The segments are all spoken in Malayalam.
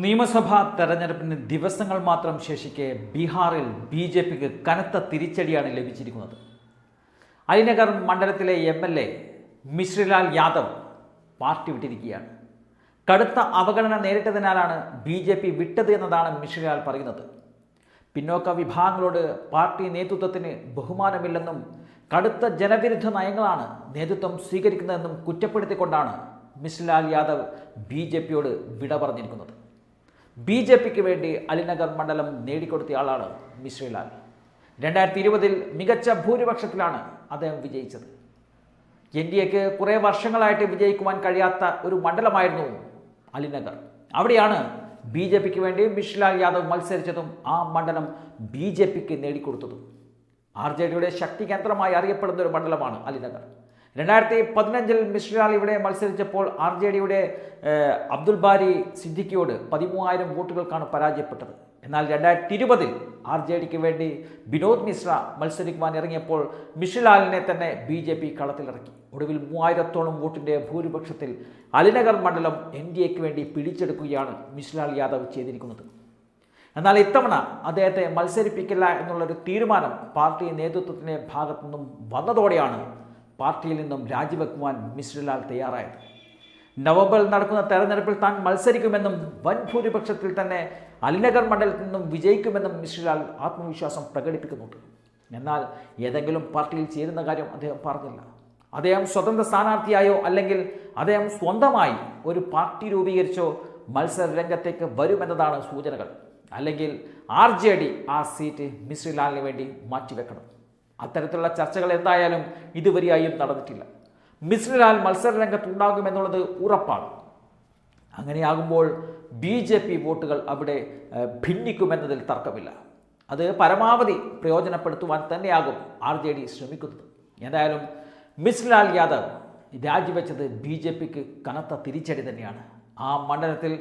നിയമസഭാ തെരഞ്ഞെടുപ്പിന് ദിവസങ്ങൾ മാത്രം ശേഷിക്കെ ബീഹാറിൽ ബി ജെ പിക്ക് കനത്ത തിരിച്ചടിയാണ് ലഭിച്ചിരിക്കുന്നത്. അലിനഗർ മണ്ഡലത്തിലെ M L A Mishrilal Yadav party വിട്ടിരിക്കുകയാണ്. കടുത്ത അവഗണന നേരിട്ടതിനാലാണ് ബി ജെ പി വിട്ടത് എന്നതാണ് മിശ്രിലാൽ പറയുന്നത്. പിന്നോക്ക വിഭാഗങ്ങളോട് പാർട്ടി നേതൃത്വത്തിന് ബഹുമാനമില്ലെന്നും കടുത്ത ജനവിരുദ്ധ നയങ്ങളാണ് നേതൃത്വം സ്വീകരിക്കുന്നതെന്നും കുറ്റപ്പെടുത്തിക്കൊണ്ടാണ് മിശ്രിലാൽ യാദവ് ബി ജെ പിയോട് വിട പറഞ്ഞിരിക്കുന്നത്. ബി ജെ പിക്ക് വേണ്ടി അലിനഗർ മണ്ഡലം നേടിക്കൊടുത്തയാളാണ് മിശ്രിലാൽ രണ്ടായിരത്തി ഇരുപതിൽ മികച്ച ഭൂരിപക്ഷത്തിലാണ് അദ്ദേഹം വിജയിച്ചത്. എൻ ഡി എക്ക് കുറേ വർഷങ്ങളായിട്ട് വിജയിക്കുവാൻ കഴിയാത്ത ഒരു മണ്ഡലമായിരുന്നു അലിനഗർ. അവിടെയാണ് ബി ജെ പിക്ക് വേണ്ടി മിഷ്ലാൽ യാദവ് മത്സരിച്ചതും ആ മണ്ഡലം ബി ജെ പിക്ക് നേടിക്കൊടുത്തതും. ആർ ജെ ഡിയുടെ ശക്തി കേന്ദ്രമായി അറിയപ്പെടുന്ന ഒരു മണ്ഡലമാണ് അലിനഗർ. രണ്ടായിരത്തി പതിനഞ്ചിൽ മിശ്രാൽ ഇവിടെ മത്സരിച്ചപ്പോൾ ആർ ജെ ഡിയുടെ അബ്ദുൽ ബാരി സിദ്ദിഖിയോട് പതിമൂവായിരം വോട്ടുകൾക്കാണ് പരാജയപ്പെട്ടത്. എന്നാൽ രണ്ടായിരത്തി ഇരുപതിൽ ആർ ജെ ഡിക്ക് വേണ്ടി വിനോദ് മിശ്ര മത്സരിക്കുവാൻ ഇറങ്ങിയപ്പോൾ മിഷിലാലിനെ തന്നെ ബി ജെ പി കളത്തിലിറക്കി. ഒടുവിൽ മൂവായിരത്തോളം വോട്ടിന്റെ ഭൂരിപക്ഷത്തിൽ അലിനഗർ മണ്ഡലം എൻ ഡി എക്ക് വേണ്ടി പിടിച്ചെടുക്കുകയാണ് മിശ്ലാൽ യാദവ് ചെയ്തിരിക്കുന്നത്. എന്നാൽ ഇത്തവണ അദ്ദേഹത്തെ മത്സരിപ്പിക്കില്ല എന്നുള്ളൊരു തീരുമാനം പാർട്ടി നേതൃത്വത്തിന്റെ ഭാഗത്തു നിന്നും വന്നതോടെയാണ് പാർട്ടിയിൽ നിന്നും രാജിവെക്കുവാൻ മിശ്രലാൽ തയ്യാറായത്. നവംബറിൽ നടക്കുന്ന തെരഞ്ഞെടുപ്പിൽ താൻ മത്സരിക്കുമെന്നും വൻ ഭൂരിപക്ഷത്തിൽ തന്നെ അലിനഗർ മണ്ഡലത്തിൽ നിന്നും വിജയിക്കുമെന്നും മിശ്രലാൽ ആത്മവിശ്വാസം പ്രകടിപ്പിക്കുന്നുണ്ട്. എന്നാൽ ഏതെങ്കിലും പാർട്ടിയിൽ ചേരുന്ന കാര്യം അദ്ദേഹം പറഞ്ഞില്ല. അദ്ദേഹം സ്വതന്ത്ര സ്ഥാനാർത്ഥിയായോ അല്ലെങ്കിൽ അദ്ദേഹം സ്വന്തമായി ഒരു പാർട്ടി രൂപീകരിച്ചോ മത്സര രംഗത്തേക്ക് വരുമെന്നതാണ് സൂചനകൾ. അല്ലെങ്കിൽ ആർ ജെ ഡി ആ സീറ്റ് മിശ്രിലാലിന് വേണ്ടി മാറ്റിവെക്കണം. അത്തരത്തിലുള്ള ചർച്ചകൾ എന്തായാലും ഇതുവരെയായും നടന്നിട്ടില്ല. മിശ്രിലാൽ മത്സര രംഗത്തുണ്ടാകുമെന്നുള്ളത് ഉറപ്പാണ്. അങ്ങനെയാകുമ്പോൾ ബി ജെ പി വോട്ടുകൾ അവിടെ ഭിന്നിക്കുമെന്നതിൽ തർക്കമില്ല. അത് പരമാവധി പ്രയോജനപ്പെടുത്തുവാൻ തന്നെയാകും ആർ ജെ ഡി ശ്രമിക്കുന്നത്. എന്തായാലും മിസ്ലാൽ യാദവ് രാജിവെച്ചത് ബി ജെ പിക്ക് കനത്ത തിരിച്ചടി തന്നെയാണ്. ആ മണ്ഡലത്തിൽ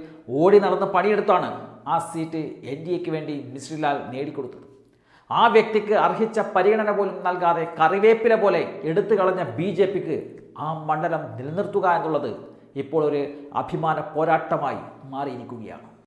ഓടി നടന്ന് പണിയെടുത്താണ് ആ സീറ്റ് എൻ ഡി എക്ക് വേണ്ടി മിശ്രിലാൽ നേടിക്കൊടുത്തത്. ആ വ്യക്തിക്ക് അർഹിച്ച പരിഗണന പോലും നൽകാതെ കറിവേപ്പില പോലെ എടുത്തു കളഞ്ഞ ബി ജെ പിക്ക് ആ മണ്ഡലം നിലനിർത്തുക എന്നുള്ളത് ഇപ്പോൾ ഒരു അഭിമാന പോരാട്ടമായി മാറിയിരിക്കുകയാണ്.